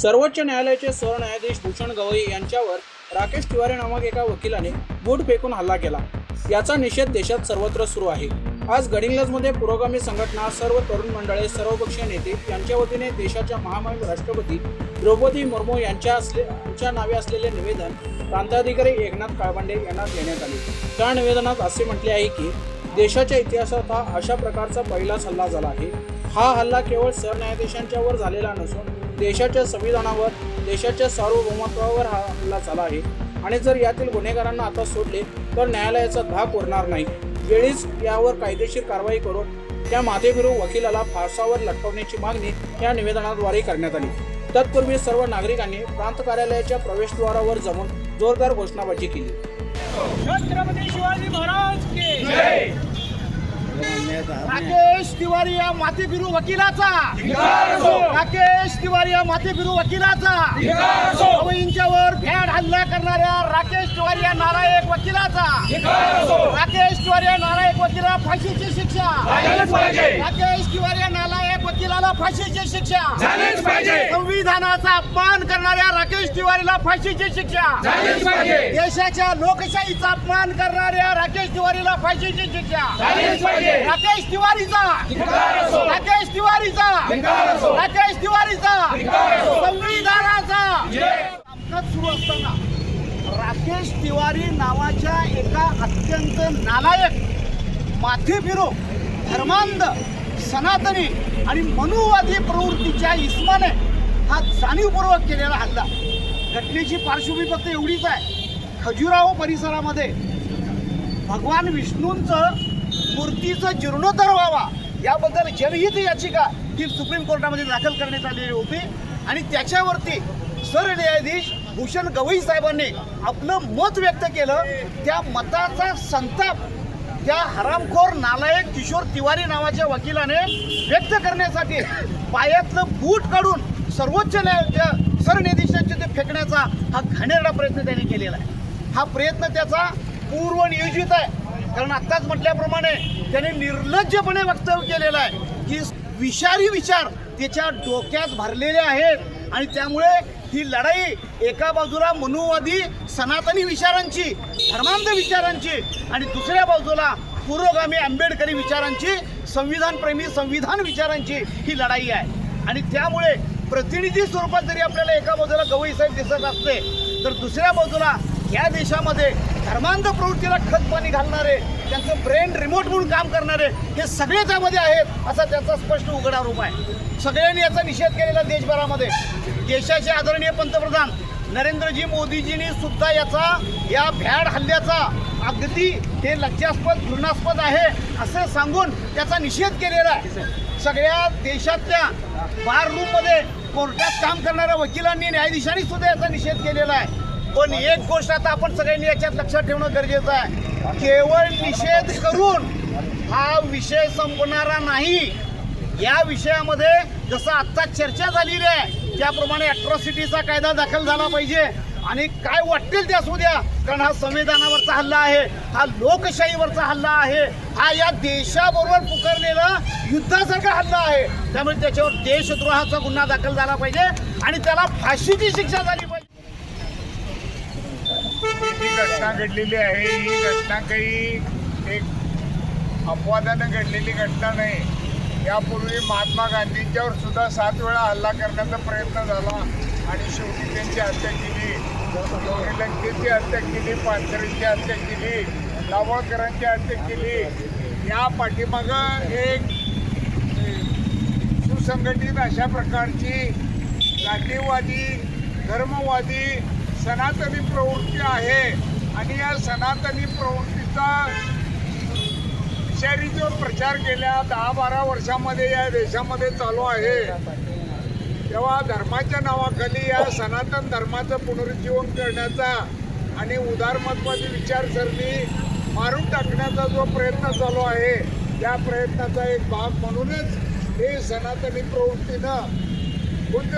सर्वोच्च न्यायालयाचे सरन्यायाधीश भूषण गवई यांच्यावर राकेश तिवारी नामक एका वकिलाने बूट फेकून हल्ला केला. याचा निषेध देशात सर्वत्र सुरू आहे. आज गडिंग्लजमध्ये पुरोगामी संघटना सर्व तरुण मंडळे सर्वपक्षीय नेते यांच्या वतीने देशाच्या महामहिम राष्ट्रपती द्रौपदी मुर्मू यांच्या असले यांच्या नावे असलेले निवेदन प्रांताधिकारी एकनाथ काळबांडे यांना देण्यात आले. त्या निवेदनात असे म्हटले आहे की देशाच्या इतिहासात हा अशा प्रकारचा पहिलाच हल्ला झाला आहे. हा हल्ला केवळ सरन्यायाधीशांच्या वर झालेला नसून देशाच्या संविधानावर देशाच्या सार्वभौमत्वावर हा हल्ला झाला आहे. आणि जर यातील गुन्हेगारांना आता सोडले तर न्यायालयाचा धाक उरणार नाही. वेळीच यावर कायदेशीर कारवाई करून त्या माथेफिरू वकिलाला फारसावर लटकवण्याची मागणी या निवेदनाद्वारे करण्यात आली. तत्पूर्वी सर्व नागरिकांनी प्रांत कार्यालयाच्या प्रवेशद्वारावर जमून जोरदार घोषणाबाजी केली. छत्रपती शिवाजी महाराज के राकेश तिवारी या माथे फिरू वकिलाचा. राकेश तिवारी या माथे फिरू वकिलाचा. गवईंच्यावर भ्याड हल्ला करणाऱ्या राकेश तिवारी या नालायक वकिलाचा. राकेश तिवारी या नालायक वकिला फाशीची शिक्षा. राकेश तिवारी या नाला वकिलाला फाशीची शिक्षा. संविधानाचा अपमान करणाऱ्या राकेश तिवारीला फाशीची शिक्षा. देशाच्या लोकशाहीचा अपमान करणाऱ्या राकेश तिवारीला फाशीची शिक्षा. राकेश तिवारीचा. राकेश तिवारीचा. राकेश तिवारीचा. संविधानाचा. अपघात सुरू असताना राकेश तिवारी नावाच्या एका अत्यंत नालायक माथे फिरो धर्मांध सनातनी आणि मनुवादी प्रवृत्तीच्या इस्माने हा जाणीवपूर्वक केलेला हल्ला. घटनेची पार्श्वभूमी फक्त एवढीच आहे. खजुराहो परिसरामध्ये भगवान विष्णूंचं मूर्तीचं जीर्णोद्धार व्हावा याबद्दल जनहित याचिका ही सुप्रीम कोर्टामध्ये दाखल करण्यात आलेली होती. आणि त्याच्यावरती सरन्यायाधीश भूषण गवई साहेबांनी आपलं मत व्यक्त केलं. त्या मताचा संताप त्या हरामखोर नालायक किशोर तिवारी नावाच्या वकिलाने व्यक्त करण्यासाठी पायातलं बूट काढून सर्वोच्च न्यायालयाच्या सरन्यायाधीशांचे ते फेकण्याचा हा घाणेरडा प्रयत्न त्याने केलेला आहे. हा प्रयत्न त्याचा पूर्वनियोजित आहे. कारण आत्ताच म्हटल्याप्रमाणे त्याने निर्लज्जपणे वक्तव्य केलेलं आहे की विषारी विचार त्याच्या डोक्यात भरलेले आहेत आणि त्यामुळे ही लढाई एका बाजूला मनुवादी सनातनी विचारांची धर्मांध विचारांची आणि दुसऱ्या बाजूला पुरोगामी आंबेडकरी विचारांची संविधानप्रेमी संविधान विचारांची ही लढाई आहे. आणि त्यामुळे प्रतिनिधी स्वरूपात जरी आपल्याला एका बाजूला गवई साहेब दिसत असते तर दुसऱ्या बाजूला या देशामध्ये धर्मांध प्रवृत्तीला खत पाणी घालणारे त्यांचं ब्रेन रिमोट म्हणून काम करणारे हे सगळे त्यामध्ये आहेत असा त्याचा स्पष्ट उघड रूप आहे. सगळ्यांनी याचा निषेध केलेला देशभरामध्ये. देशाचे आदरणीय पंतप्रधान नरेंद्रजी मोदीजींनी सुद्धा याचा या भ्याड हल्ल्याचा अगदी हे लज्जास्पद घृणास्पद आहे असं सांगून त्याचा निषेध केलेला आहे. सगळ्या देशातल्या बार रूममध्ये कोर्टात काम करणाऱ्या वकिलांनी न्यायाधीशांनी सुद्धा याचा निषेध केलेला आहे. पण एक गोष्ट आता आपण सगळ्यांनी याच्यात लक्षात ठेवणं गरजेचं आहे. केवळ निषेध करून हा विषय संपणारा नाही. या विषयामध्ये जसं आत्ता चर्चा झालेली आहे त्याप्रमाणे अट्रॉसिटीचा कायदा दाखल झाला पाहिजे. आणि काय वाटतील ते असू द्या कारण हा संविधानावरचा हल्ला आहे हा लोकशाहीवरचा हल्ला आहे हा या देशाबरोबर पुकारलेला युद्धासारखा हल्ला आहे. त्यामुळे त्याच्यावर देशद्रोहाचा गुन्हा दाखल झाला पाहिजे आणि त्याला फाशीची शिक्षा झाली पाहिजे. ही घटना घडलेली आहे. ही घटना काही एक अपवादानं घडलेली घटना नाही. यापूर्वी महात्मा गांधींच्यावर सुद्धा सात वेळा हल्ला करण्याचा प्रयत्न झाला. आणि शेवटी त्यांची हत्या केली. गौरी लंकेची हत्या केली पानसरेंची हत्या केली दाभोळकरांची हत्या केली. या पाठीमागं एक सुसंघटित अशा प्रकारची जातीवादी धर्मवादी सनातनी प्रवृत्ती आहे. आणि या सनातनी प्रवृत्तीचा विषारी जो प्रचार गेल्या दहा बारा वर्षामध्ये या देशामध्ये चालू आहे. तेव्हा धर्माच्या नावाखाली या सनातन धर्माचं पुनरुज्जीवन करण्याचा आणि उदारमत्वाची विचारसरणी मारून टाकण्याचा जो प्रयत्न चालू आहे त्या प्रयत्नाचा एक भाग म्हणूनच हे सनातनी प्रवृत्तीनं खुद्द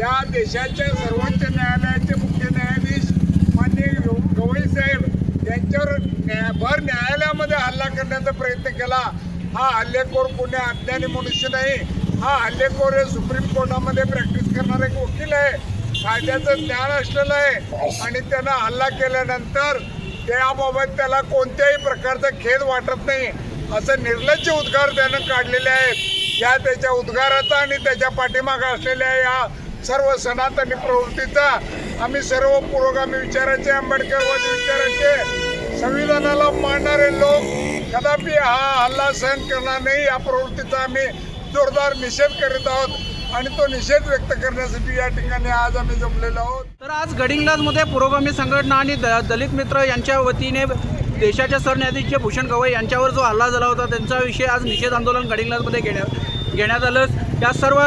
या देशाच्या सर्वोच्च न्यायालयाचे मुख्य न्यायाधीश माननीय गवई साहेब यांच्यावर भर न्यायालयामध्ये हल्ला करण्याचा प्रयत्न केला. हा हल्लेखोर पुणे अज्ञानी मनुष्य नाही. हा हल्लेखोर हे सुप्रीम कोर्टामध्ये प्रॅक्टिस करणारा एक वकील आहे. कायद्याचं ज्ञान असलेलं आहे. आणि त्यानं हल्ला केल्यानंतर त्याबाबत त्याला कोणत्याही प्रकारचा खेद वाटत नाही. असं निर्लज्ज उद्गार त्यानं काढलेले आहेत. या त्याच्या उद्गाराचा आणि त्याच्या पाठीमागे असलेल्या या सर्व सनातनी प्रवृत्तीचा आम्ही सर्व पुरोगामी विचाराचे आंबेडकरवादी विचाराचे संविधानाला मानणारे लोक कदापि हा हल्ला सहन करणार नाही या प्रवृत्तीचा आम्ही जोरदार निषेध करीत आहोत आणि तो निषेध व्यक्त करण्यासाठी या ठिकाणी आज आम्ही जमलेलो आहोत. तर आज गडिंग्लजमध्ये पुरोगामी संघटना आणि द दलित मित्र यांच्या वतीने देशाच्या सरन्यायाधीश भूषण गवई यांच्यावर जो हल्ला झाला होता त्यांचा विषय आज निषेध आंदोलन गडिंग्लजमध्ये घेण्यात घेण्यात आलं. या सर्व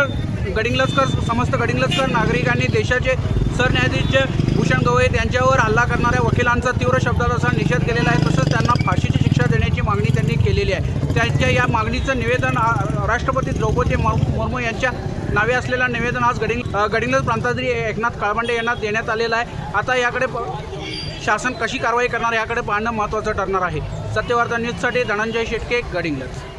गडिंग्लजकर समस्त गडिंग्लजकर नागरिकांनी देशाचे सरन्यायाधीश भूषण गवई यांच्यावर हल्ला करणाऱ्या वकिलांचा तीव्र शब्दात असा निषेध केलेला आहे. तसंच त्यांना फाशीची शिक्षा देण्याची मागणी त्यांनी केलेली आहे. त्यांच्या या मागणीचं निवेदन राष्ट्रपती द्रौपदी मुर्मू यांच्या नावे असलेला निवेदन आज गडिंग गडिंगलज गडिंग्लज प्रांताधिकारी एकनाथ काळबांडे यांना देण्यात आलेलं आहे. आता याकडे प- शासन कशी कारवाई करणार याकडे पाहणं महत्त्वाचं ठरणार आहे. सत्यवार्ता न्यूजसाठी धनंजय शेटके गडिंगलज.